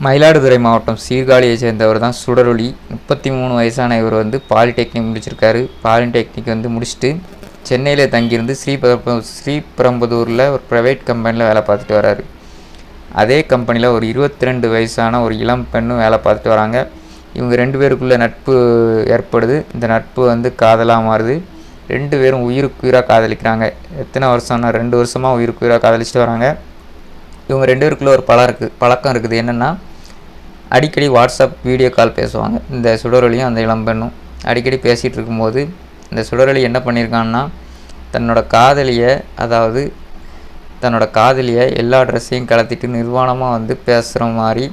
மயிலாடுதுறை மாவட்டம் சீர்காழியை சேர்ந்தவர் தான் சுடரொளி. முப்பத்தி மூணு வயசான இவர் வந்து பாலிடெக்னிக் முடிச்சிருக்காரு. பாலிடெக்னிக் வந்து முடிச்சுட்டு சென்னையில் தங்கியிருந்து ஸ்ரீபெரும்ப ஸ்ரீபெரம்பதூரில் ஒரு ப்ரைவேட் கம்பெனியில் வேலை பார்த்துட்டு வராரு. அதே கம்பெனியில் ஒரு இருபத்தி ரெண்டு வயசான ஒரு இளம் பெண்ணும் வேலை பார்த்துட்டு வராங்க. இவங்க ரெண்டு பேருக்குள்ளே நட்பு ஏற்படுது. இந்த நட்பு வந்து காதலாக மாறுது. ரெண்டு பேரும் உயிருக்குயிராக காதலிக்கிறாங்க. எத்தனை வருஷம்னா ரெண்டு வருஷமாக உயிருக்குயிராக காதலிச்சுட்டு வராங்க. இவங்க ரெண்டு பேருக்குள்ள ஒரு பழம் இருக்குது பழக்கம் இருக்குது. என்னென்னா அடிக்கடி வாட்ஸ்அப் வீடியோ கால் பேசுவாங்க. இந்த சுடரொலியும் அந்த இளம்பெண்ணும் அடிக்கடி பேசிகிட்டு இருக்கும்போது இந்த சுடரொலி என்ன பண்ணியிருக்கான்னா தன்னோட காதலியை அதாவது தன்னோட காதலியை எல்லா ட்ரெஸ்ஸையும் கலத்திட்டு நிர்வாணமாக வந்து பேசுகிற மாதிரி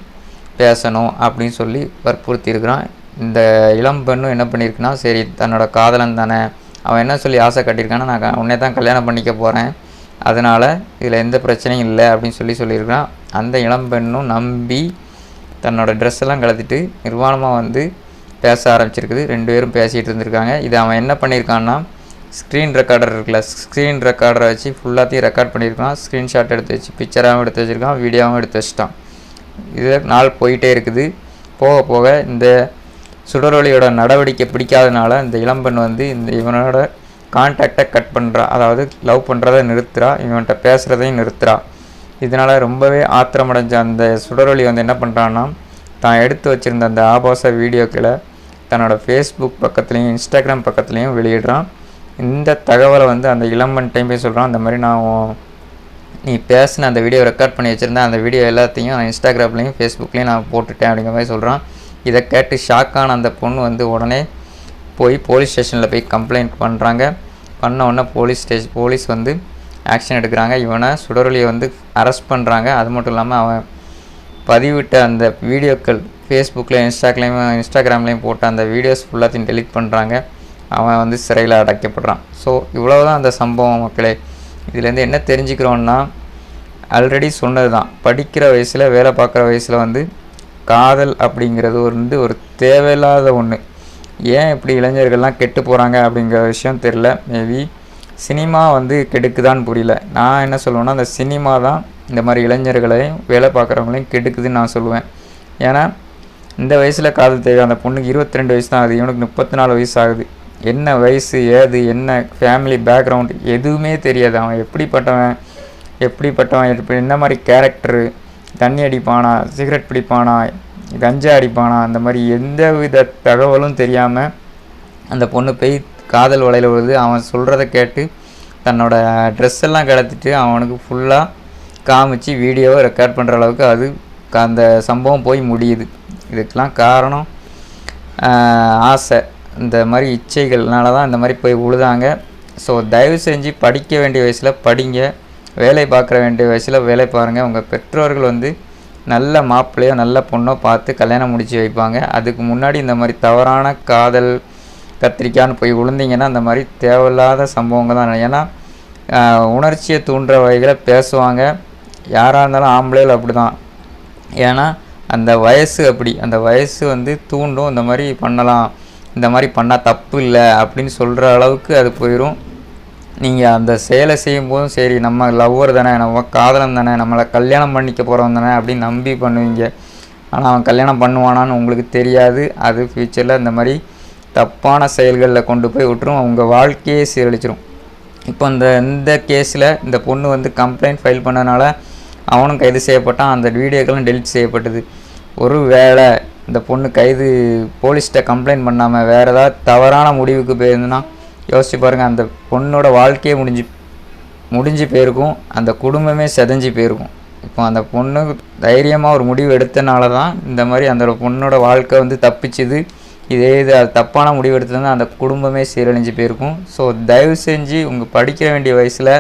பேசணும் அப்படின்னு சொல்லி வற்புறுத்தியிருக்கிறான். இந்த இளம் பெண்ணும் என்ன பண்ணியிருக்குன்னா சரி தன்னோட காதலன் தானே. அவன் என்ன சொல்லி ஆசை கட்டியிருக்கான்னா நான் உன்னே தான் கல்யாணம் பண்ணிக்க போகிறேன் அதனால் இதில் எந்த பிரச்சனையும் இல்லை அப்படின்னு சொல்லி சொல்லியிருக்கான் அந்த இளம்பெண்ணும் நம்பி தன்னோட ட்ரெஸ் எல்லாம் கலத்திட்டு நிர்வாணமாக வந்து பேச ஆரம்பிச்சிருக்குது. ரெண்டு பேரும் பேசிகிட்டு இருந்திருக்காங்க. இது அவன் என்ன பண்ணியிருக்கான்னா ஸ்க்ரீன் ரெக்கார்டர் இருக்குல்ல ஸ்க்ரீன் ரெக்கார்டரை வச்சு ஃபுல்லாத்தையும் ரெக்கார்ட் பண்ணியிருக்கான். ஸ்க்ரீன்ஷாட் எடுத்து வச்சு பிக்சராகவும் எடுத்து வச்சுருக்கான். வீடியோவும் எடுத்து வச்சுட்டான். இது நாள் போயிட்டே இருக்குது. போக போக இந்த சுடரொலியோட நடவடிக்கை பிடிக்காதனால இந்த இளம்பெண் வந்து இந்த இவனோட கான்டாக்டை கட் பண்ணுறா அதாவது லவ் பண்ணுறதை நிறுத்துறா இவன்கிட்ட பேசுகிறதையும் நிறுத்துறா. இதனால் ரொம்பவே ஆத்திரமடைஞ்ச அந்த சுடரொலி வந்து என்ன பண்ணுறான்னா தான் எடுத்து வச்சுருந்த அந்த ஆபாச வீடியோக்களை தன்னோட ஃபேஸ்புக் பக்கத்துலேயும் இன்ஸ்டாகிராம் பக்கத்துலேயும் வெளியிடுறான். இந்த தகவலை வந்து அந்த இளம்பன் டைம் போய் சொல்கிறான் அந்த மாதிரி நான் நீ பேசின அந்த வீடியோ ரெக்கார்ட் பண்ணி வச்சுருந்தேன் அந்த வீடியோ எல்லாத்தையும் நான் இன்ஸ்டாகிராம்லேயும் ஃபேஸ்புக்லேயும் நான் போட்டுட்டேன் அப்படிங்கிற மாதிரி சொல்கிறான் இதை கேட்டு ஷாக்கான அந்த பொண்ணு வந்து உடனே போய் போலீஸ் ஸ்டேஷனில் போய் கம்ப்ளைண்ட் பண்ணுறாங்க பண்ண உடனே போலீஸ் ஸ்டேஷன் போலீஸ் வந்து ஆக்ஷன் எடுக்கிறாங்க. இவனை சுடரொலியை வந்து அரெஸ்ட் பண்ணுறாங்க அது மட்டும் இல்லாமல் அவன் பதிவிட்ட அந்த வீடியோக்கள் ஃபேஸ்புக்கில் இன்ஸ்டாக்லேயும் இன்ஸ்டாகிராம்லேயும் போட்ட அந்த வீடியோஸ் ஃபுல்லாத்தையும் டெலிட் பண்ணுறாங்க அவன் வந்து சிறையில் அடைக்கப்படுறான். ஸோ இவ்வளோ தான் அந்த சம்பவம் மக்களே. இதுலேருந்து என்ன தெரிஞ்சுக்கிறோன்னா ஆல்ரெடி சொன்னது தான் படிக்கிற வயசில் வேலை பார்க்குற வயசில் வந்து காதல் அப்படிங்கிறது வந்து ஒரு தேவையில்லாத ஒன்று ஏன் இப்படி இளைஞர்கள்லாம் கெட்டு போகிறாங்க அப்படிங்கிற விஷயம் தெரில மேபி சினிமா வந்து கெடுக்குதான்னு புரியல. நான் என்ன சொல்லுவேன்னா அந்த சினிமா தான் இந்த மாதிரி இளைஞர்களையும் வேலை பார்க்குறவங்களையும் கெடுக்குதுன்னு நான் சொல்லுவேன். ஏன்னா இந்த வயசில் காதல் தேவை. அந்த பொண்ணுக்கு இருபத்தி ரெண்டு வயசு தான் ஆகுது. இவனுக்கு முப்பத்தி நாலு வயசு ஆகுது. என்ன வயசு ஏது என்ன ஃபேமிலி பேக்ரவுண்ட் எதுவுமே தெரியாது. அவன் எப்படிப்பட்டவன் எப்படிப்பட்டவன் எப்படி என்ன மாதிரி கேரக்டரு தண்ணி அடிப்பானா சிகரெட் பிடிப்பானா கஞ்சா அடிப்பானா? அந்த மாதிரி எந்த வித தகவலும் தெரியாமல் அந்த பொண்ணு போய் காதல் வலையில் வருது அவன் சொல்கிறத கேட்டு தன்னோட ட்ரெஸ் எல்லாம் கிடத்திட்டு அவனுக்கு ஃபுல்லாக காமிச்சு வீடியோவை ரெக்கார்ட் பண்ணுற அளவுக்கு அது அந்த சம்பவம் போய் முடியுது. இதுக்கெலாம் காரணம் ஆசை. இந்த மாதிரி இச்சைகள்னால தான் இந்த மாதிரி போய் உழுதாங்க. ஸோ தயவு செஞ்சு படிக்க வேண்டிய வயசில் படிங்க. வேலை பார்க்குற வேண்டிய வயசில் வேலை பாருங்கள் உங்கள் பெற்றோர்கள் வந்து நல்ல மாப்பிள்ளையோ நல்ல பொண்ணோ பார்த்து கல்யாணம் முடித்து வைப்பாங்க. அதுக்கு முன்னாடி இந்த மாதிரி தவறான காதல் கத்திரிக்கான்னு போய் விழுந்தீங்கன்னா அந்த மாதிரி தேவையில்லாத சம்பவங்கள் தான். ஏன்னா உணர்ச்சியை தூண்டுற வகைகளை பேசுவாங்க. யாராக இருந்தாலும் ஆம்பளைகள் அப்படி தான் ஏன்னா அந்த வயசு அப்படி. அந்த வயசு வந்து தூண்டும் இந்த மாதிரி பண்ணலாம். இந்த மாதிரி பண்ணால் தப்பு இல்லை அப்படின்னு சொல்கிற அளவுக்கு அது போயிடும் நீங்கள் அந்த செயலை செய்யும்போதும் சரி நம்ம லவ்வர் தானே நம்ம காதலன் தானே நம்மளை கல்யாணம் பண்ணிக்க போகிறவன் தானே அப்படின்னு நம்பி பண்ணுவீங்க. ஆனால் அவன் கல்யாணம் பண்ணுவானான்னு உங்களுக்கு தெரியாது. அது ஃப்யூச்சரில் இந்த மாதிரி தப்பான செயல்களில் கொண்டு போய் விட்டுரும். அவங்க வாழ்க்கையே சீரழிச்சிரும். இப்போ இந்த இந்த கேஸில் இந்த பொண்ணு வந்து கம்ப்ளைண்ட் ஃபைல் பண்ணனால அவனும் கைது செய்யப்பட்டான். அந்த வீடியோக்களும் டெலிட் செய்யப்பட்டது. ஒரு வேளை இந்த பொண்ணு கைது போலீஸ்கிட்ட கம்ப்ளைண்ட் பண்ணாமல் வேறு ஏதாவது தவறான முடிவுக்கு போயிருந்துன்னா யோசிச்சு பாருங்கள் அந்த பொண்ணோட வாழ்க்கையே முடிஞ்சு முடிஞ்சு போயிருக்கும். அந்த குடும்பமே செதஞ்சு போயிருக்கும். இப்போ அந்த பொண்ணு தைரியமாக ஒரு முடிவு எடுத்தனால தான் இந்த மாதிரி அந்த பொண்ணோட வாழ்க்கை வந்து தப்பிச்சுது. இதே இது அது தப்பான முடிவு எடுத்ததுன்னா அந்த குடும்பமே சீரழிஞ்சு போயிருக்கும். ஸோ தயவு செஞ்சு உங்கள் படிக்க வேண்டிய வயசில்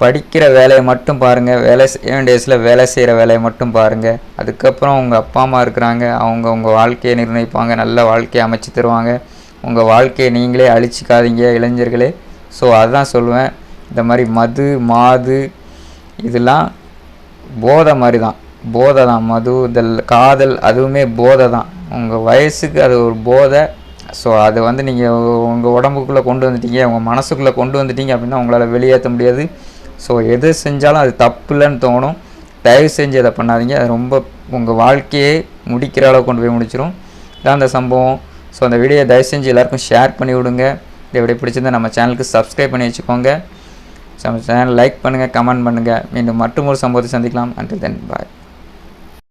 படிக்கிற வேலையை மட்டும் பாருங்கள் வேலை செய்ய வேண்டிய வயசில் வேலை செய்கிற வேலையை மட்டும் பாருங்கள் அதுக்கப்புறம் உங்கள் அப்பா அம்மா இருக்கிறாங்க. அவங்க உங்கள் வாழ்க்கையை நிர்ணயிப்பாங்க. நல்ல வாழ்க்கையை அமைச்சு தருவாங்க. உங்கள் வாழ்க்கையை நீங்களே அழிச்சிக்காதீங்க இளைஞர்களே. ஸோ அதுதான் சொல்லுவேன். இந்த மாதிரி மது மாது இதெல்லாம் போதை மாதிரி தான். போதை தான். மது இந்த காதல் அதுவுமே போதை தான். உங்கள் வயசுக்கு அது ஒரு போதை. ஸோ அதை வந்து நீங்கள் உங்கள் உடம்புக்குள்ளே கொண்டு வந்துட்டீங்க உங்கள் மனசுக்குள்ளே கொண்டு வந்துட்டீங்க அப்படின்னா உங்களால் வெளியேற்ற முடியாது. ஸோ எது செஞ்சாலும் அது தப்பு இல்லைன்னு தோணும். தயவு செஞ்சு அதை பண்ணாதீங்க. அது ரொம்ப உங்கள் வாழ்க்கையே முடிக்கிற அளவுக்கு கொண்டு போய் முடிச்சிடும் இதான் அந்த சம்பவம். ஸோ அந்த வீடியோ தயவு செஞ்சு எல்லாருக்கும் ஷேர் பண்ணி விடுங்க. இது எப்படி பிடிச்சிருந்தா நம்ம சேனலுக்கு சப்ஸ்கிரைப் பண்ணி வச்சுக்கோங்க. ஸோ நம்ம சேனல் லைக் பண்ணுங்கள் கமெண்ட் பண்ணுங்கள் மீண்டும் மற்றும் ஒரு சம்பவத்தை சந்திக்கலாம். அண்டில் தென் பாய்